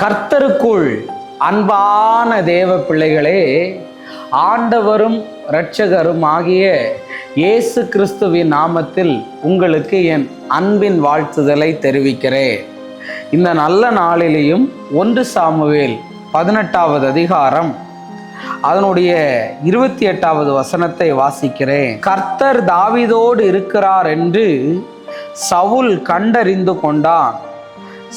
கர்த்தருக்குள் அன்பான தேவ பிள்ளைகளே ஆண்டவரும் இரட்சகரும் ஆகிய இயேசு கிறிஸ்துவின் நாமத்தில் உங்களுக்கு என் அன்பின் வாழ்த்துதலை தெரிவிக்கிறேன். இந்த நல்ல நாளிலேயும் ஒன்று சாமுவேல் பதினெட்டாவது அதிகாரம் அதனுடைய இருபத்தி எட்டாவது வசனத்தை வாசிக்கிறேன். கர்த்தர் தாவிதோடு இருக்கிறார் என்று சவுல் கண்டறிந்து கொண்டான்.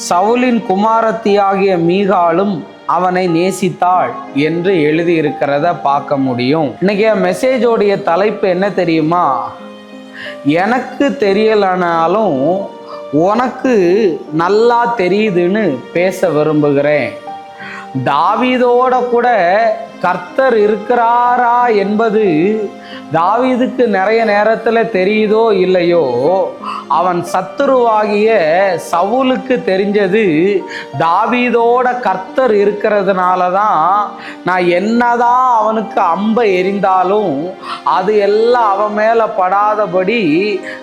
சவுலின் குமாரத்தியாகிய மீகாலும் அவனை நேசித்தாள் என்று எழுதியிருக்கிறத பார்க்க முடியும். இன்னைக்கு என் மெசேஜோடைய தலைப்பு என்ன தெரியுமா? எனக்கு தெரியலனாலும் உனக்கு நல்லா தெரியுதுன்னு பேச விரும்புகிறேன். தாவிதோட கூட கர்த்தர் இருக்கிறாரா என்பது தாவீதுக்கு நிறைய நேரத்தில் தெரியுதோ இல்லையோ? அவன் சத்துருவாகிய சவுலுக்கு தெரிஞ்சது தாவீதோட கர்த்தர் இருக்கிறதுனால தான் நான் என்னதான் அவனுக்கு அம்பை எரிந்தாலும் அது எல்லாம் அவன் மேலே படாதபடி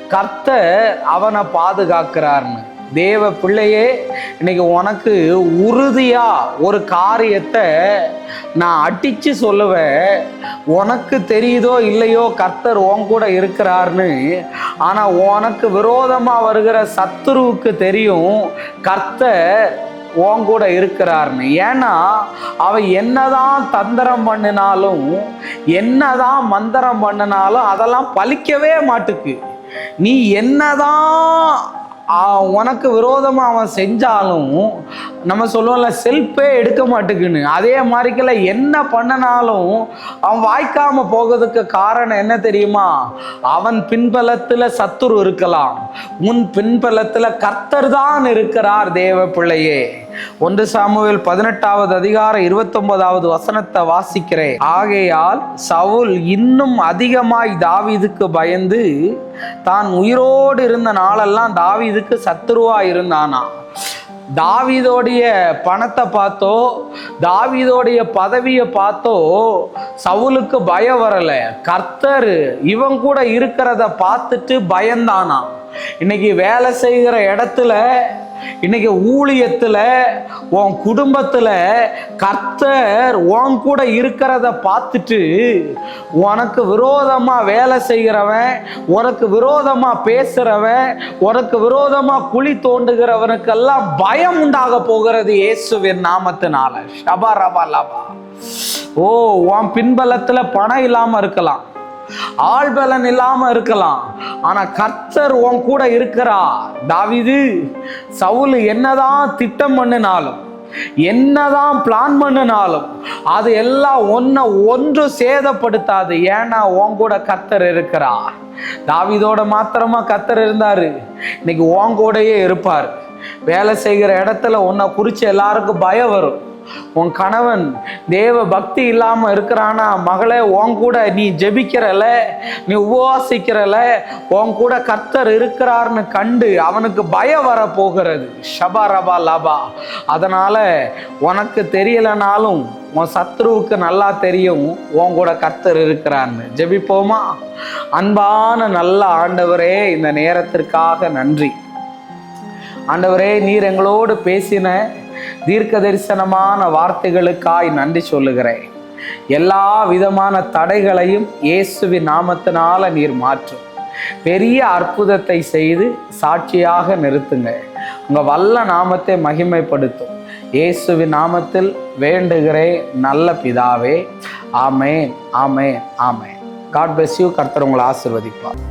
கர்த்தர் அவனை பாதுகாக்கிறார்னு. தேவ பிள்ளையே இன்னைக்கு உனக்கு உறுதியா ஒரு காரியத்தை நான் அடிச்சு சொல்லுவேன். உனக்கு தெரியுதோ இல்லையோ கர்த்தர் உன் கூட இருக்கிறார்னு ஆனா உனக்கு விரோதமா வருகிற சத்துருவுக்கு தெரியும் கர்த்தர் உன் கூட இருக்கிறார்னு ஏன்னா அவன் என்னதான் தந்திரம் பண்ணினாலும் என்னதான் மந்திரம் பண்ணினாலும் அதெல்லாம் பலிக்கவே மாட்டுக்கு. நீ என்னதான் உனக்கு விரோதமாக அவன் செஞ்சாலும் நம்ம சொல்லுவோம்ல செல்ஃபே எடுக்க மாட்டேங்குன்னு அதே மாதிரிக்கல என்ன பண்ணினாலும் அவன் வாய்க்காம போகிறதுக்கு காரணம் என்ன தெரியுமா? அவன் பின்பலத்தில் சத்துரு இருக்கலாம். உன் பின்பலத்தில் கர்த்தர் தான் இருக்கிறார் தேவ பிள்ளையே ஒன்று சாமுவேல் பதினெட்டாவது அதிகாரம் இருபத்தொன்பதாவது வசனத்தை வாசிக்கிறேன். ஆகையால் சவுல் இன்னும் அதிகமாய் தாவீதுக்கு பயந்து தான் உயிரோடு இருந்த நாளெல்லாம் தாவிதுக்கு சத்துருவா இருந்தானா? தாவிதோடைய பணத்தை பார்த்தோ தாவிதோடைய பதவியை பார்த்தோ சவுலுக்கு பயம் வரல. கர்த்தர் இவன் கூட இருக்கிறத பார்த்துட்டு பயந்தானா? இன்னைக்கு வேலை செய்கிற இடத்துல இன்னைக்கு ஊழியத்துல உன் குடும்பத்துல கர்த்தர் உன் கூட இருக்கிறத பார்த்துட்டு உனக்கு விரோதமா வேலை செய்கிறவன் உனக்கு விரோதமா பேசுறவன் உனக்கு விரோதமா குழி தோண்டுகிறவனுக்கெல்லாம் பயம் உண்டாக போகிறது இயேசுவின் நாமத்தினால. ஷபா ரபா லபா. ஓ உன் பின்பலத்துல பணம் இல்லாம இருக்கலாம். ஆள் பலன் இல்லாம இருக்கலாம். ஆனா கர்த்தர் உன் கூட இருக்கிறா தாவிது சவுல் என்னதான் திட்டம் பண்ணினாலும் என்னதான் பிளான் பண்ணினாலும் அது எல்லாம் ஒன்ன ஒன்று சேதப்படுத்தாது. ஏன்னா உன் கூட கர்த்தர் இருக்கிறா தாவிதோட மாத்திரமா கர்த்தர் இருந்தாரு. இன்னைக்கு உன் கூடயே இருப்பார். வேலை செய்கிற இடத்துல உன்னை குறித்து எல்லாருக்கும் பயம் வரும். உன் கணவன் தேவ பக்தி இல்லாம இருக்கிறானா? மகளே உன் கூட நீ ஜெபிக்கிறல நீ உபவாசிக்கிறல உன் கூட கர்த்தர் இருக்கிறார்னு கண்டு அவனுக்கு பயம் வர போகிறது ஷபா ரபா லபா. அதனால உனக்கு தெரியலனாலும் உன் சத்ருவுக்கு நல்லா தெரியும் உன் கூட கர்த்தர் இருக்கிறான்னு ஜெபிப்போமா? அன்பான நல்ல ஆண்டவரே இந்த நேரத்திற்காக நன்றி. ஆண்டவரே நீர் எங்களோடு பேசின தீர்க்க தரிசனமான வார்த்தைகளுக்காய் நன்றி சொல்லுகிறேன். எல்லா விதமான தடைகளையும் இயேசுவின் நாமத்தினால நீர் மாற்றும். பெரிய அற்புதத்தை செய்து சாட்சியாக நிறுத்துங்க. உங்கள் வல்ல நாமத்தை மகிமைப்படுத்தும். இயேசுவின் நாமத்தில் வேண்டுகிறேன் நல்ல பிதாவே. ஆமேன் ஆமேன் ஆமேன். காட் பிளஸ் யூ கர்த்தர் உங்களை ஆசிர்வதிப்பார்.